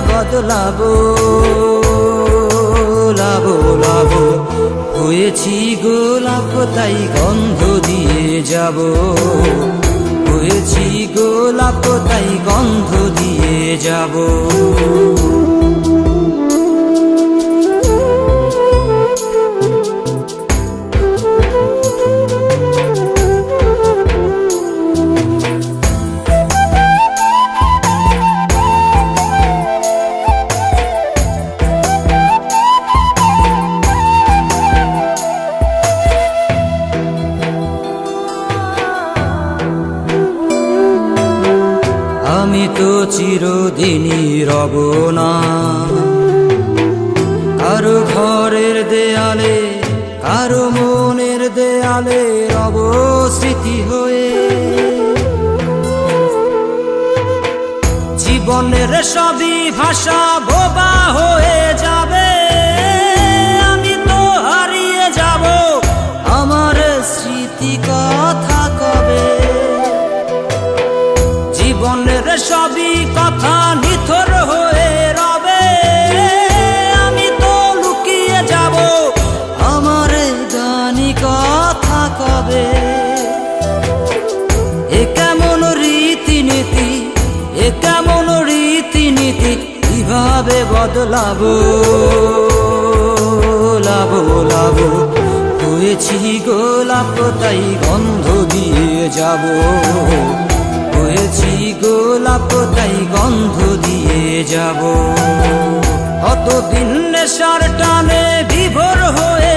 বদলাবো, লাবো লাবো। হয়েছি গোলাপ তাই গন্ধ দিয়ে যাব। হয়েছি গোলাপ তাই গন্ধ দিয়ে যাব। তো চিরদিনই রব না। কারও ঘরের দেয়ালে, কারও মনের দেয়ালে রব স্মৃতি হয়ে। জীবনের সবই ভাষা বোবা হয়ে বদলাবো লাবো লাবো হয়েছি গোলাপ, তাই গন্ধ দিয়ে যাব। হয়েছি গোলাপ, তাই গন্ধ দিয়ে যাব। অতদিন নেশার টানে বিভোর হয়ে